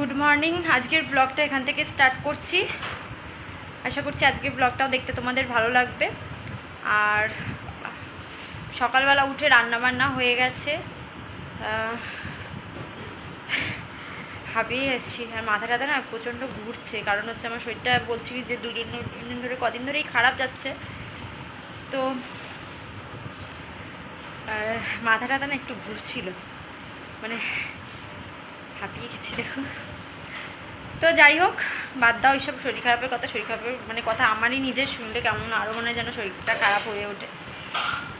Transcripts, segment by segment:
Good morning. আজকের ব্লগটা এখান থেকে স্টার্ট করছি। আশা করছি আজকের ব্লগটাও দেখতে তোমাদের ভালো লাগবে। আর সকালবেলা উঠে রান্না বান্না হয়ে গেছে। হাঁপিয়ে যাচ্ছি আর মাথা টাথা না প্রচণ্ড ঘুরছে। কারণ হচ্ছে আমার শরীরটা বলছি যে দুদিন দিন ধরে কদিন ধরেই খারাপ যাচ্ছে। তো আহ, মাথা টাথা না একটু ঘুরছিল। মানে হাঁপিয়ে গেছি দেখো। তো যাই হোক, বাদ দাও এইসব শরীর খারাপের কথা। শরীর খারাপের মানে কথা আমারই নিজের শুনলে কেমন আরও মনে যেন শরীরটা খারাপ হয়ে ওঠে।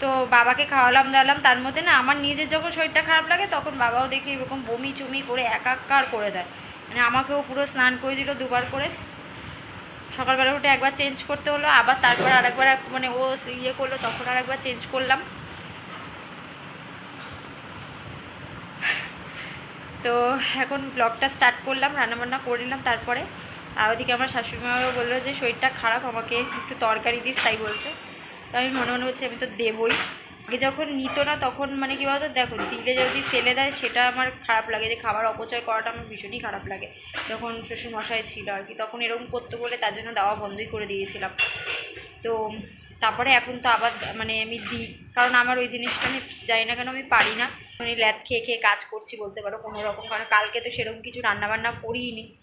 তো বাবাকে খাওয়ালাম, দাওয়ালাম। তার মধ্যে না আমার নিজের যখন শরীরটা খারাপ লাগে তখন বাবাও দেখি এরকম বমি চুমি করে একাকার করে দেয়। মানে আমাকেও পুরো স্নান করে দিল দুবার করে। সকালবেলা উঠে একবার চেঞ্জ করতে হলো, আবার তারপর আরেকবার মানে ও ইয়ে করল, তখন আরেকবার চেঞ্জ করলাম। তো এখন ব্লগটা স্টার্ট করলাম, রান্নাবান্না করে নিলাম তারপরে। আর ওদিকে আমার শাশুড়ি মাও বলল যে, শরীরটা খারাপ, আমাকে একটু তরকারি দিস, তাই বলছে। তো আমি মনে মনে বলছি, আমি তো দেবই। আগে যখন নিত না, তখন মানে কী বলতো, দেখো দিলে যদি ফেলে দেয়, সেটা আমার খারাপ লাগে। যে খাবার অপচয় করাটা আমার ভীষণই খারাপ লাগে। যখন শ্বশুর মশাই ছিল আর কি, তখন এরকম করতে বলে তার জন্য দেওয়া বন্ধই করে দিয়েছিলাম। তো তারপরে এখন তো আবার মানে আমি দিই কারণ আমার ওই জিনিসটা আমি জানি না কেন, আমি পারি না। ল্যাদ খেয়ে খেয়ে কাজ করছি বলতে পারো, কোনো রকম, কারণ কালকে তো সেরকম কিছু রান্নাবান্না করিনি।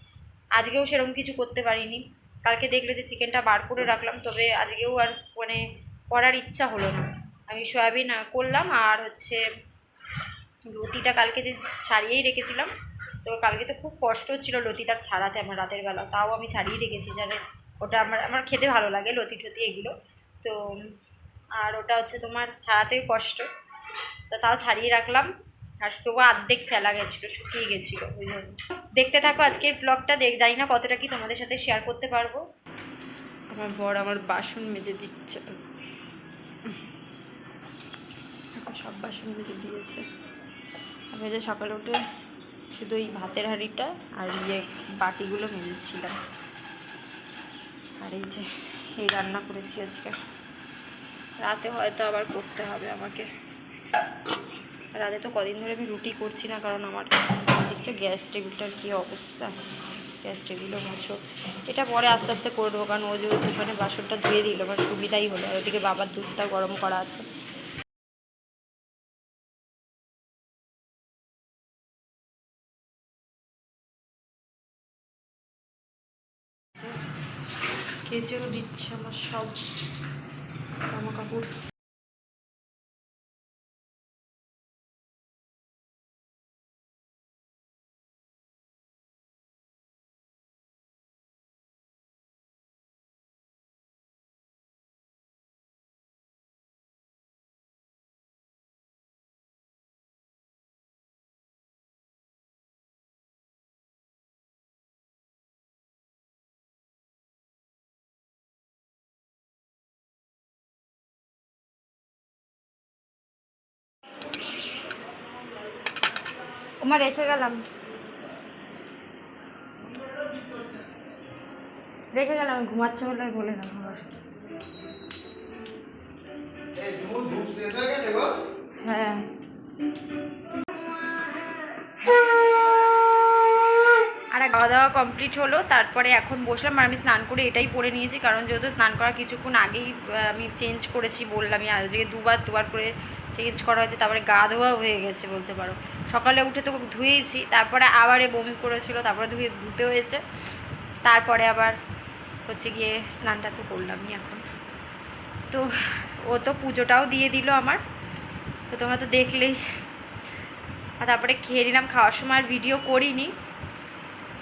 আজকেও সেরকম কিছু করতে পারিনি। কালকে দেখলে যে চিকেনটা বার করে রাখলাম, তবে আজকেও আর মানে করার ইচ্ছা হলো না। আমি সয়াবিন করলাম আর হচ্ছে লতিটা কালকে যে ছাড়িয়েই রেখেছিলাম, তো কালকে তো খুব কষ্ট হচ্ছিল লতিটা ছাড়াতে আমার রাতের বেলা। তাও আমি ছাড়িয়ে রেখেছি জানে ওটা আমার আমার খেতে ভালো লাগে লতি টতি এগুলো। তো, আর ওটা হচ্ছে তোমার ছাড়াতেও কষ্ট। তা তাও ছাড়িয়ে রাখলাম। আর তবু অর্ধেক ফেলা গেছিল, শুকিয়ে গেছিল, ওই জন্য। দেখতে থাকো আজকের ব্লগটা দেখ, জানি না কতটা কি তোমাদের সাথে শেয়ার করতে পারব। আমার বর আমার বাসন মেজে দিচ্ছে। সব বাসন মেজে দিয়েছে। আমি যে সকালে উঠে শুধু এই ভাতের হাঁড়িটা আর ইয়ে বাটিগুলো মেজেছিলাম। আর এই যে, এই রান্না করেছি আজকে। রাতে হয়তো আবার করতে হবে আমাকে। রাতে তো কদিন ধরে আমি রুটি করছি না, কারণ আমার দেখছ গ্যাস টেবিলটার কী অবস্থা? গ্যাস টেবিলও ভাসো এটা পরে আস্তে আস্তে করে দেবো, কারণ ও যেহেতু ওখানে বাসনটা ধুয়ে দিল আমার সুবিধাই হলো। আর ওদিকে বাবার দুধটা গরম করা আছে। কেচেও দিচ্ছে আমার সব জামা কাপড় ওমা রেখে গেলাম। রেখে গেলাম ঘুমাচ্ছে বলে বলে না গো? হ্যাঁ। আর খাওয়া দাওয়া কমপ্লিট হলো, তারপরে এখন বসলাম আর আমি স্নান করে এটাই পরে নিয়েছি, কারণ যেহেতু স্নান করার কিছুক্ষণ আগেই আমি চেঞ্জ করেছি বললামই আজকে দুবার দুবার করে চেঞ্জ করা হয়েছে, তারপরে গা ধোয়া হয়ে গেছে বলতে পারো। সকালে উঠে তো ধুয়েছি তারপরে আবার বমি করেছিল, তারপরে ধুয়ে ধুতে হয়েছে, তারপরে আবার হচ্ছে গিয়ে স্নানটা তো করলামই এখন। তো ও তো পুজোটাও দিয়ে দিল আমার, তো তোমরা তো দেখলেই। আর তারপরে খেয়ে নিলাম, খাওয়ার সময় আর ভিডিও করিনি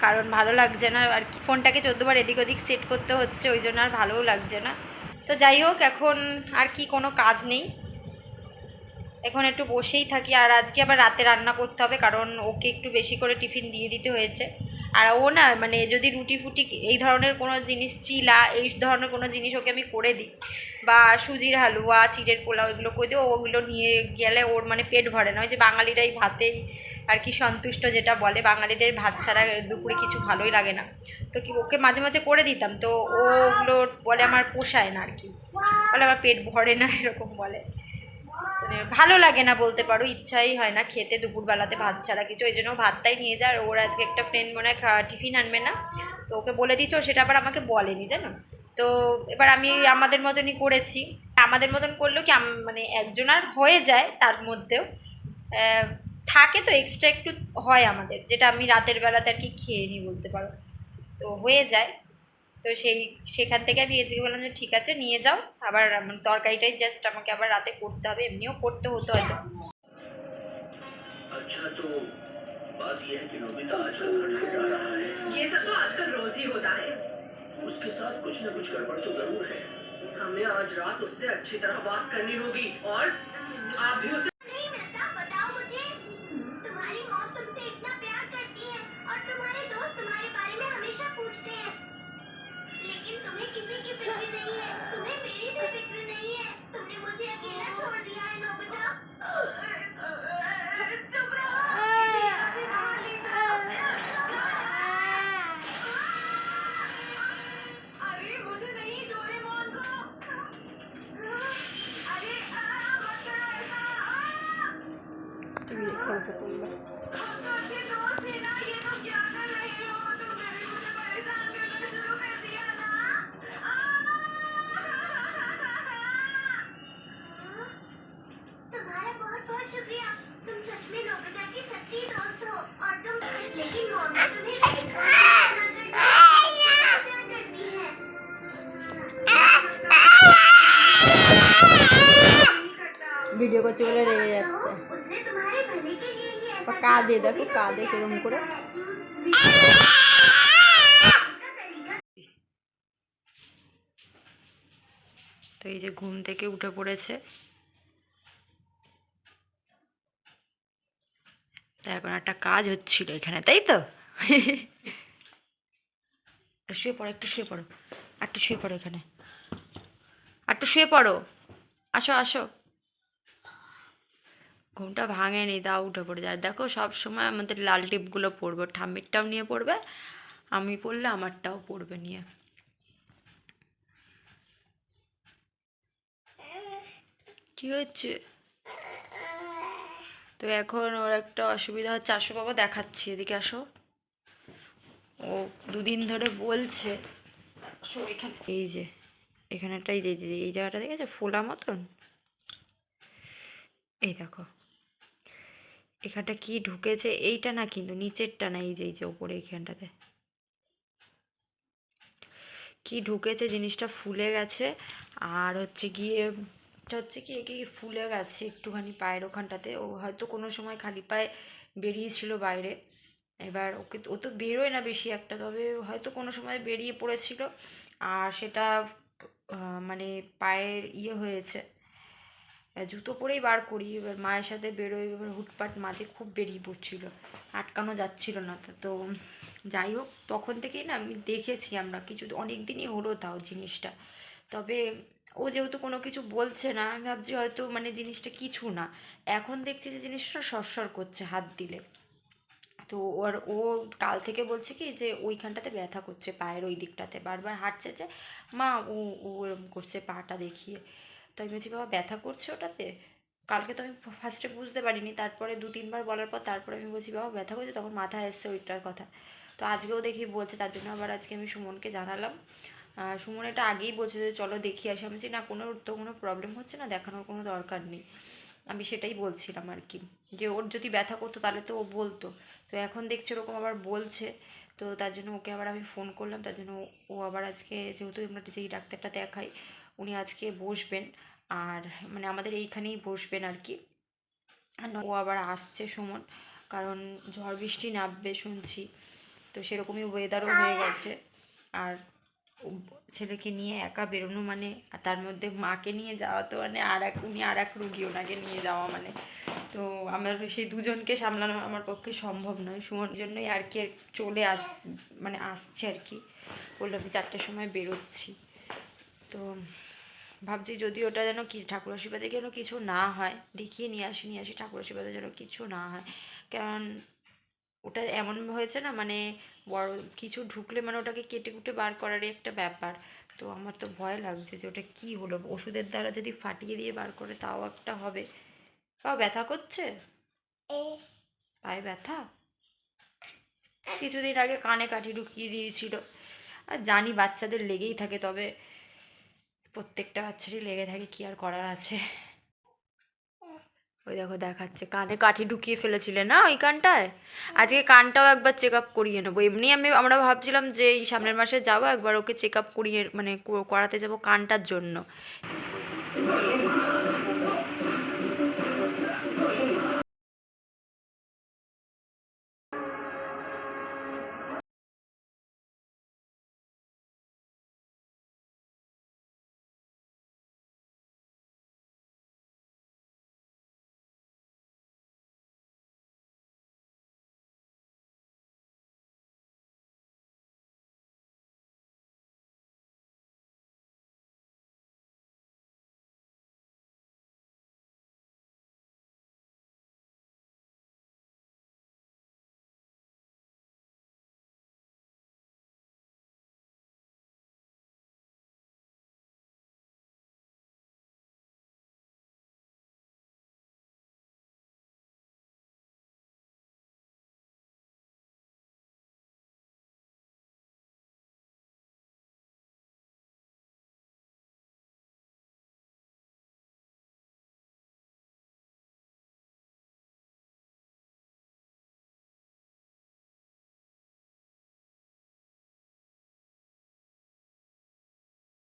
কারণ ভালো লাগছে না আর কি। ফোনটাকে চোদ্দোবার এদিক ওদিক সেট করতে হচ্ছে, ওই জন্য আর ভালোও লাগছে না। তো যাই হোক, এখন আর কি কোনো কাজ নেই। এখন একটু বসেই থাকি, আর আজকে আবার রাতে রান্না করতে হবে, কারণ ওকে একটু বেশি করে টিফিন দিয়ে দিতে হয়েছে। আর ও না মানে যদি রুটি ফুটি এই ধরনের কোনো জিনিস, চিলা, এই ধরনের কোনো জিনিস ওকে আমি করে দিই, বা সুজির হালুয়া, চিড়ের পোলাও, এগুলো করে দিই ওগুলো নিয়ে গেলে ওর মানে পেট ভরে না। ওই যে বাঙালিরা এই ভাতেই আর কি সন্তুষ্ট যেটা বলে। বাঙালিদের ভাত ছাড়া দুপুরে কিছু ভালোই লাগে না। তো কি ওকে মাঝে মাঝে করে দিতাম, তো ওগুলো বলে আমার পোষায় না আর কি। বলে আমার পেট ভরে না, এরকম বলে। মানে ভালো লাগে না বলতে পারো, ইচ্ছাই হয় না খেতে দুপুরবেলাতে ভাত ছাড়া কিছু। ওই জন্য ভাতটাই নিয়ে যায়, আর ওর আজকে একটা ফ্রেন্ড মনে হয় টিফিন আনবে না। তো ওকে বলে দিচ্ছে ও সেটা আবার আমাকে বলেনি, জানো? তো এবার আমি আমাদের মতনই করেছি। আমাদের মতন করলেও কি মানে একজনের হয়ে যায় তার মধ্যেও। থাকে তো এক্সট্রা একটু হয় আমাদের যেটা আমি রাতের বেলাতে আর কি খেয়ে নিই বলতে পারো তো হয়ে যায় তো সেই সেখান থেকে আমি এজকে বললাম যে ঠিক আছে নিয়ে যাও আবার মানে তরকারিটাই জাস্ট আমাকে আবার রাতে করতে হবে এমনিও করতে হতো হয়তো अच्छा तो बात यह है कि नोबिता आजकल खटखट आ रहा है ये सब तो आजकल रोज ही होता है उसके साथ कुछ न कुछ गड़बड़ तो जरूर है हमें आज रात उससे अच्छी तरह बात करनी होगी और आप भी उसे 但是不一样 ভিডিও করছি বলে রেগে যাচ্ছে। কাঁদে, দেখো কাঁদে কিরম করে। তো এই যে ঘুম থেকে উঠে পড়েছে। এখন একটা কাজ হচ্ছিল এখানে, তাই তো? শুয়ে পড়ো, একটু শুয়ে পড়ো, একটু শুয়ে পড়ো এখানে। একটু শুয়ে পড়ো। আসো আসো। ঘুমটা ভাঙেনি তাও উঠে পড়ে যায়। দেখো, সব সময় আমাদের লাল টিপগুলো পড়বে ঠাম্মিরটাও নিয়ে পড়বে আমি পড়লে আমারটাও পড়বে নিয়ে। কি হচ্ছে তো এখন ওর একটা অসুবিধা হচ্ছে, আসো বাবা, দেখাচ্ছি, এদিকে আসো। ও দুদিন ধরে বলছে এই যে, এখানে যে, এই যে- এই জায়গাটা দেখেছ? ফোলা মতন? এই দেখো। এখানটা কি ঢুকেছে? এইটা না কিন্তু নিচেরটা না, এই যে এই যে, ওপরে এইখানটাতে কি ঢুকেছে? জিনিসটা ফুলে গেছে। আর হচ্ছে গিয়ে হচ্ছে কি কি ফুলে গেছে একটুখানি পায়ের ওখানটাতে। ও হয়তো কোনো সময় খালি পায়ে বেরিয়েছিল বাইরে। এবার ওকে, ও তো বেরোয় না বেশি একটা, তবে হয়তো কোনো সময় বেরিয়ে পড়েছিল। আর সেটা মানে পায়ের ইয়ে হয়েছে। জুতো পরেই বার করি, এবার মায়ের সাথে বেরোই, এবার হুটপাট মাঝে খুব বেরিয়ে পড়ছিল, আটকানো যাচ্ছিল না তা যাই হোক, তখন থেকেই না আমি দেখেছি আমরা কিছু, অনেক দিনই হলো তাও জিনিসটা, তবে ও যেহেতু কোনো কিছু বলছে না, আমি ভাবছি হয়তো মানে জিনিসটা কিছু না, এখন দেখছি যে জিনিসটা সরসর করছে হাত দিলে, তো ওর, ও কাল থেকে বলছে কি যে ওইখানটাতে ব্যথা করছে, পায়ের ওই দিকটাতে, বারবার হাঁটছে যে, মা, ও ও এরকম করছে পাটা দেখিয়ে। তো আমি বলছি বাবা ব্যথা করছে ওটাতে, কালকে তো আমি ফার্স্টে বুঝতে পারিনি, তারপরে দু, তিনবার বলার পর তারপরে আমি বলছি, বাবা ব্যথা করছে? তখন মাথায় এসছে ওইটার কথা। তো আজকেও দেখি বলছে, তার জন্য আবার আজকে আমি সুমনকে জানালাম। সুমন এটা আগেই বলছে যে, চলো দেখিয়ে আসি আমি না, কোনো, তো কোনো প্রবলেম হচ্ছে না, দেখানোর কোনো দরকার নেই। আমি সেটাই বলছিলাম আর কি, যে ওর যদি ব্যথা করতো তাহলে তো ও বলতো। তো এখন দেখছি ওরকম আবার বলছে, তো তার জন্য ওকে আবার আমি ফোন করলাম, তার জন্য ও আবার আজকে যেহেতু আমরা যেই ডাক্তারটা দেখাই উনি আজকে বসবেন। আর মানে আমাদের এইখানেই বসবেন আর কি ও আবার আসছে সুমন, কারণ ঝড় বৃষ্টি নামবে শুনছি। তো সেরকমই ওয়েদারও হয়ে গেছে। আর ছেলেকে নিয়ে একা বেরোনো মানে আর তার মধ্যে মাকে নিয়ে যাওয়া তো মানে আর এক, উনি আর এক রুগী ওনাকে নিয়ে যাওয়া মানে। তো আমার সেই দুজনকে সামলানো আমার পক্ষে সম্ভব নয়। সুমন জন্যই আর কি চলে আস মানে আসছে আর কি বলল আমি চারটের সময় বেরোচ্ছি। তো ভাবছি যদি ওটা যেন কি ঠাকুর আশীর্বাদে যেন কিছু না হয় দেখিয়ে নিয়ে আসি নিয়ে আসি ঠাকুর আশীর্বাদে যেন কিছু না হয়। কারণ ওটা এমন হয়েছে না মানে বড় কিছু ঢুকলে মানে ওটাকে কেটে কুটে বার করারই একটা ব্যাপার। তো আমার তো ভয় লাগছে যে ওটা কী হলো? ওষুধের দ্বারা যদি ফাটিয়ে দিয়ে বার করে তাও একটা হবে। তাও ব্যথা করছে? পায়ে ব্যথা? কিছুদিন আগে কানে কাঠি ঢুকিয়ে দিয়েছিল। আর জানি বাচ্চাদের লেগেই থাকে তবে প্রত্যেকটা বাচ্চারই লেগে থাকে কি আর করার আছে? ওই দেখো দেখাচ্ছে কানে কাঠি ঢুকিয়ে ফেলেছিলে না ওই কানটায়? আজকে কানটাও একবার চেক আপ করিয়ে নেব। এমনি আমি আমরা ভাবছিলাম যে এই সামনের মাসে যাব একবার ওকে চেক আপ করিয়ে মানে করাতে যাব কানটার জন্য।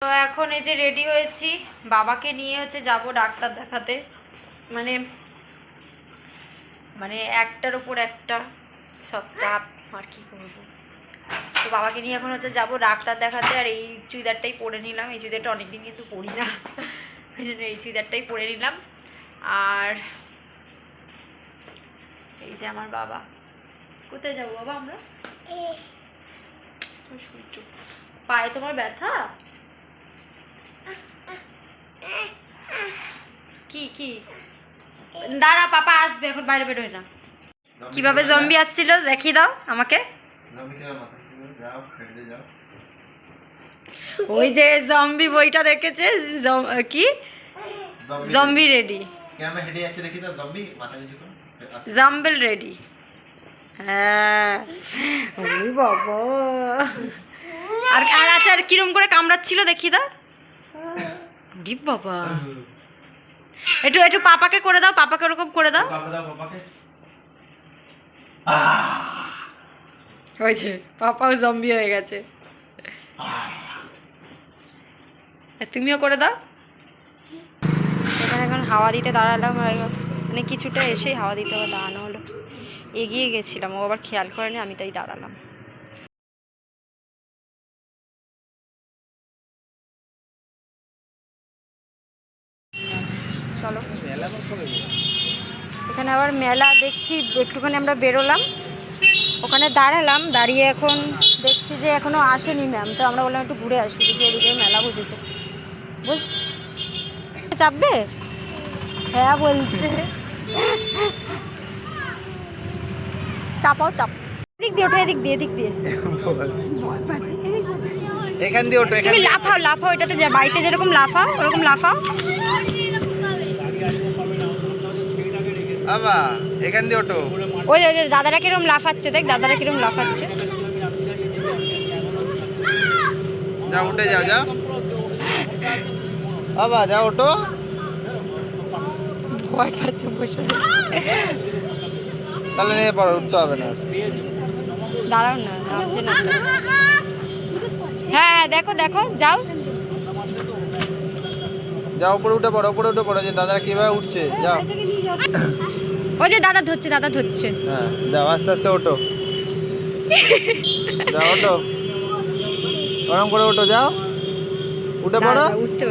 তো এখন এই যে রেডি হয়েছি বাবাকে নিয়ে হচ্ছে যাব ডাক্তার দেখাতে। মানে মানে একটার উপর একটা সব চাপ আর কি করব। তো বাবাকে নিয়ে এখন হচ্ছে যাব ডাক্তার দেখাতে আর এই চুড়িদারটাই পরে নিলাম। এই চুড়িদারটা অনেকদিন কিন্তু পরি না। ওই জন্য এই চুড়িদারটাই পরে নিলাম। আর এই যে আমার বাবা। কোথায় যাব বাবা আমরা? পায়ে তোমার ব্যথা? কি কি? দাঁড়া পাপা আসবে এখন বাইরে বেরোয় না কীভাবে জম্বি আসছিল দেখিয়ে দাও আমাকে। ওই যে জম্বি বইটা দেখেছে কি? Zombie ready. জাম্বেল রেডি হ্যাঁ। বাবা। আর আর আছে আর কিরম করে কামড়াচ্ছিল দেখি দা রি বাবা। একটু একটু পাপাকে করে দাও পাপাকে ওরকম করে দাও। হয়েছে পাপাও জম্বি হয়ে গেছে। তুমিও করে দাও। এখানে এখন হাওয়া দিতে দাঁড়ালাম মানে কিছুটা এসেই হাওয়া দিতে দাঁড়ানো হলো। এগিয়ে গেছিলাম ও আবার খেয়াল করেনি আমি তাই দাঁড়ালাম। এখানে আবার মেলা দেখছি একটুখানি আমরা বেরোলাম। ওখানে দাঁড়ালাম দাঁড়িয়ে এখন দেখছি যে এখনও আসেনি ম্যাম তো আমরা বললাম একটু ঘুরে আসি দেখি এদিকে মেলা বসেছে। বুঝ চাপবে? হ্যাঁ বলছে। চাপাও চাপ। এদিক দিয়ে ওঠো এদিক দিয়ে এদিক দিয়ে। এখান দিয়ে ওঠো তুমি লাফাও লাফাও এটাতে যা বাড়িতে যেরকম লাফাও ওরকম লাফাও। বাবা এখান দিয়ে ওঠো। ওই যে- ওই যে দাদারা কিরম লাফাচ্ছে দেখ দাদারা কিরম লাফাচ্ছে। যাও উঠে যাও যাও। বাবা যাও ওঠো। ভয় পাচ্ছে বসে তাহলে নিয়ে পড়ো উঠতে হবে না। দাঁড়াও না নামছে না। হ্যাঁ হ্যাঁ দেখো দেখো যাও। যাও উপরে উঠে পড়ো উপরে উঠে পড়ো যে দাদারা কীভাবে উঠছে যাও। ওই যে দাদা ধরছে দাদা ধরছে। হ্যাঁ যাও আস্তে আস্তে ওঠো। যাও ওঠো। গরম করে ওঠো যাও। উঠে পড়ো। উঠতে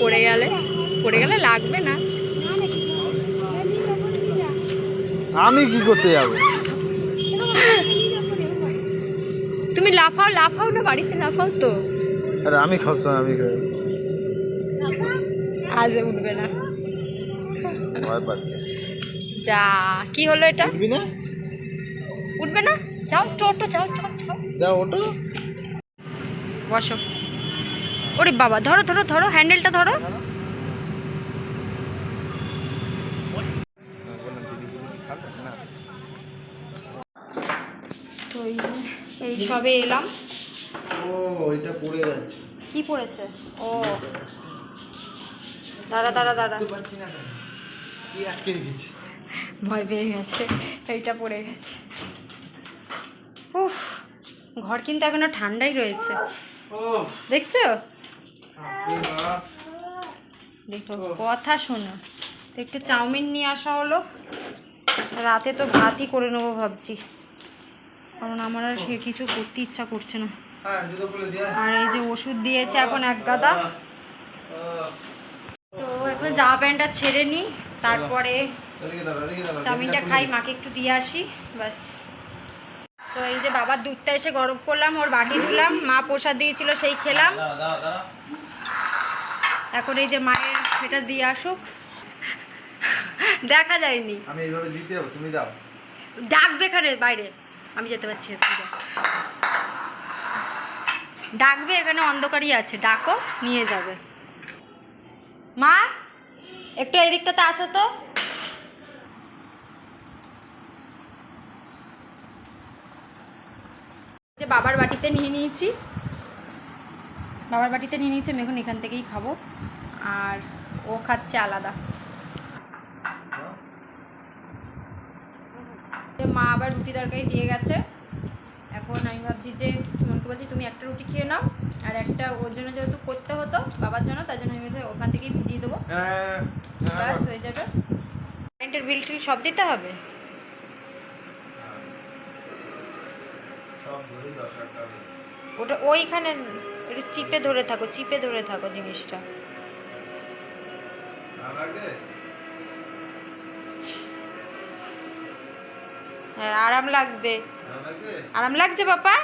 পড়ে গেলে পড়ে গেলে লাগবে না। আমি কি করতে যাব? তুমি লাফাও লাফাও না বাড়িতে লাফাও তো। আরে আমি খাব আমি খাব। আজ উঠবে না। ভয় পাচ্ছে। যা কি হলো এটা? উঠবি না? উঠবে না? যাও টোটো যাও যাও যাও। যাও ওঠো। বসো। ওরে বাবা ধরো ধরো ধরো হ্যান্ডেলটা ধরো। তো এই সবে এলাম। ও এটা পড়ে কি পড়েছে? ও। দাঁড়া দাঁড়া দাঁড়া। কি আটকে রেখেছি? ভয় পেয়ে গেছে এইটা পড়ে গেছে। উফ ঘর কিন্তু এখনও ঠান্ডাই রয়েছে। দেখছ? দেখো কথা শোনো। তো একটু চাউমিন নিয়ে আসা হলো। রাতে তো ভাতই করে নেব ভাবছি। কারণ আমার আর সে কিছু করতে ইচ্ছা করছে না। হ্যাঁ আর এই যে ওষুধ দিয়েছে এখন এক গাদা। তো এখন জামা প্যান্টটা ছেড়ে নিই তারপরে চাউমিনটা খাই মাকে একটু দিয়ে আসি ব্যাস। তো এই যে বাবার দুধটা এসে গরম করলাম ওর বাটি দিলাম মা প্রসাদ দিয়েছিল সেই খেলাম। এখন এই যে মায়ের এটা দিয়ে আসুক। দেখা যায়নি। আমি এইভাবে দিতে তুমি দাও। ডাকবে এখানে বাইরে। আমি যেতে পারছি না, ডাকবে এখানে অন্ধকারই আছে ডাকো নিয়ে যাবে। মা একটু এই দিকটাতে আসো তো। বাবার বাটিতে নিয়ে নিয়েছি। বাবার বাটিতে নিয়ে নিয়েছি আমি এখন এখান থেকেই খাব। আর ও খাচ্ছে আলাদা। মা আবার রুটি তরকারি দিয়ে গেছে। এখন আমি ভাবছি যে সুমনকে বলছি তুমি একটা রুটি খেয়ে নাও আর একটা ওর জন্য যেহেতু করতে হতো বাবার জন্য তার জন্য আমি ওখান থেকেই ভিজিয়ে দেবো। হ্যাঁ ব্যাস হয়ে। যাবে। কারেন্টের বিল টিল সব দিতে হবে? সব ধরে দশ হাজার ওটা ওইখানে চিপে ধরে থাকো চিপে ধরে থাকো জিনিসটা। হ্যাঁ আরাম লাগবে। আরাম লাগছে বাবা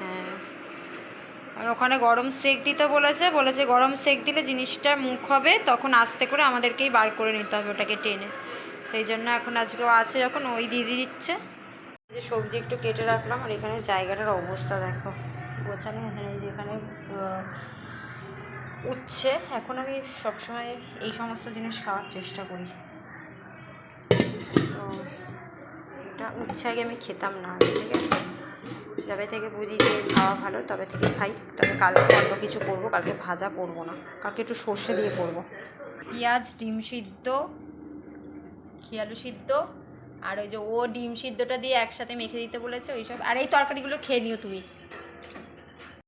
হ্যাঁ। আর ওখানে গরম সেক দিতে বলেছে বলেছে গরম সেক দিলে জিনিসটা মুখ হবে তখন আস্তে করে আমাদেরকেই বার করে নিতে হবে ওটাকে টেনে। সেই জন্য এখন আজকে আছে যখন ওই দিয়ে দিচ্ছে। যে সবজি একটু কেটে রাখলাম আর এখানে জায়গাটার অবস্থা দেখো। গোছানো এখানে আহ, উচ্ছে। এখন আমি সবসময় এই সমস্ত জিনিস খাওয়ার চেষ্টা করি। তো এটা উচ্ছে আগে আমি খেতাম না ঠিক আছে? যবে থেকে বুঝি যে খাওয়া ভালো তবে থেকে খাই। তবে কালকে অন্য কিছু করব কালকে ভাজা করব না। কালকে একটু সর্ষে দিয়ে করব। পেঁয়াজ ডিম সিদ্ধ আলু সিদ্ধ? আর ওই যে ও ডিম সিদ্ধটা দিয়ে একসাথে মেখে দিতে বলেছে, ওইসব। আর এই তরকারিগুলো খেয়ে নিও তুমি।